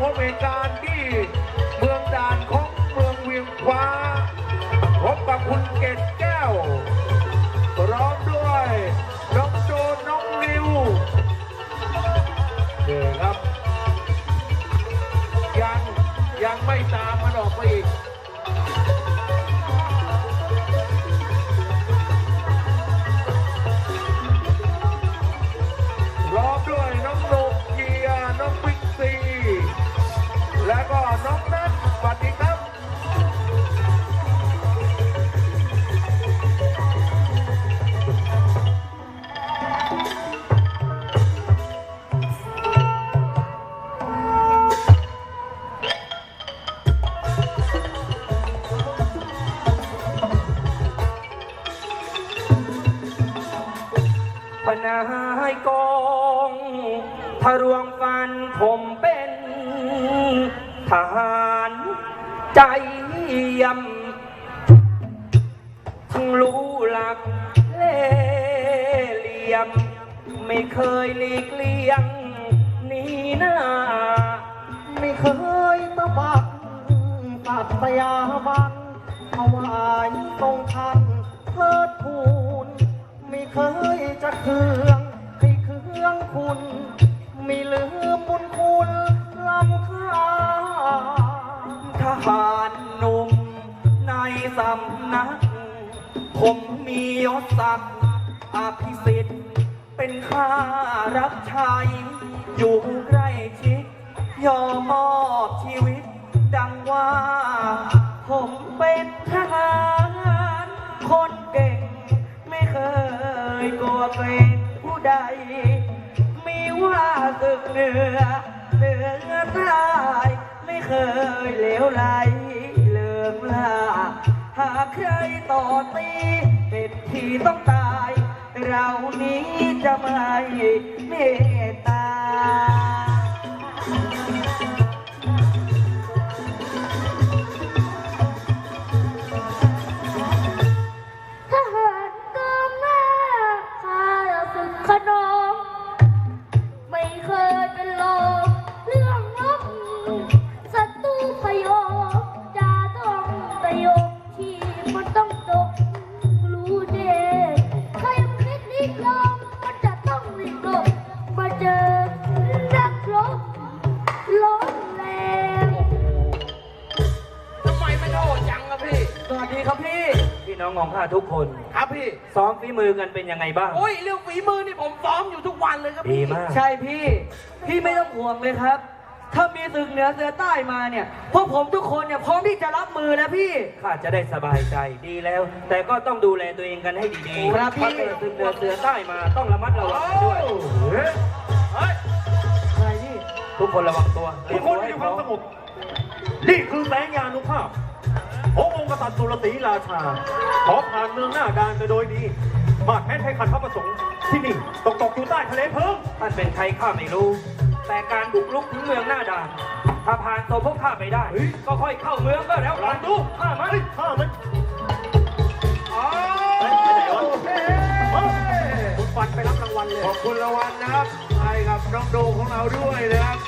พบเหตุการณ์ที่เมืองด่านของเมืองเวียงคว้า พบกับคุณเกตแก้วพร้อมด้วยน้องโจน้องริวเดี๋ยครับ ยังยังไม่ตามมันออกไปอีก พนายกองทะรวงฟันผมเป็นทหารใจยี่ยมทั้งรู้หลักเล่เหลี่ยม ไม่เคยหลีกเลี่ยงหนีหน้า ไม่เคยตะบักตัดสยาบันถวายตรงทัน เคยจะเคืองให้เคืองคุณ ไม่ลืมบุญคุณลำค่าทหารหนุ่มในสำนัก ผมมียศศักดิ์อภิสิทธิ์เป็นข้ารับใช้อยู่ใกล้ชิดยอมมอบชีวิต ดังว่าผม กลัวเกรงผู้ใด มีว่าสึกเหนือเหนือใต้ไม่เคยเหลวไหลเลืองล่าหากใครต่อตีเป็นที่ต้องตาย เรานี้จะไม่เมตตา พี่พี่น้องของข้าทุกคนครับพี่ ซ้อมฝีมือกันเป็นยังไงบ้าง โอ้ยเรื่องฝีมือนี่ผมซ้อมอยู่ทุกวันเลยครับดีพี่มาก ใช่พี่ พี่ไม่ต้องห่วงเลยครับ ถ้ามีศึกเหนือเสือใต้มาเนี่ย พวกผมทุกคนเนี่ยพร้อมที่จะรับมือนะพี่ ข้าจะได้สบายใจดีแล้ว แต่ก็ต้องดูแลตัวเองกันให้ดีๆครับพี่ ถ้าเกิดศึกเหนือเสือใต้มาต้องระมัดระวังกันด้วย เฮ้ยเฮ้ยใช่พี่ ทุกคนระวังตัวเตรีทุยกมคตันวให้มีพคร้วาอมมสงบนี่คือแสงยานุภาพ ขององค์กษัตริย์สุรศรีราชา ขอผ่านเมืองหน้าดานไปโดยดี มาแพ้ไทยขัดพระประสงค์ที่นี่ตกตกอยู่ใต้ทะเลเพิ่มท่านเป็นใครข้าไม่รู้ แต่การบุกรุกถึงเมืองหน้าด่าน ถ้าผ่านตัวพวกข้าไปได้ ก็ค่อยเข้าเมืองก็แล้วลกัอนงดูข้ามันข้ามันอ๋อเฮ้ยไปไหนวะเฮ้เฮ้ยยคุณฟันไปรับรางวัลเลย ขอบคุณรางวัลนะครับให้กับน้องโดของเราด้วยนะครับ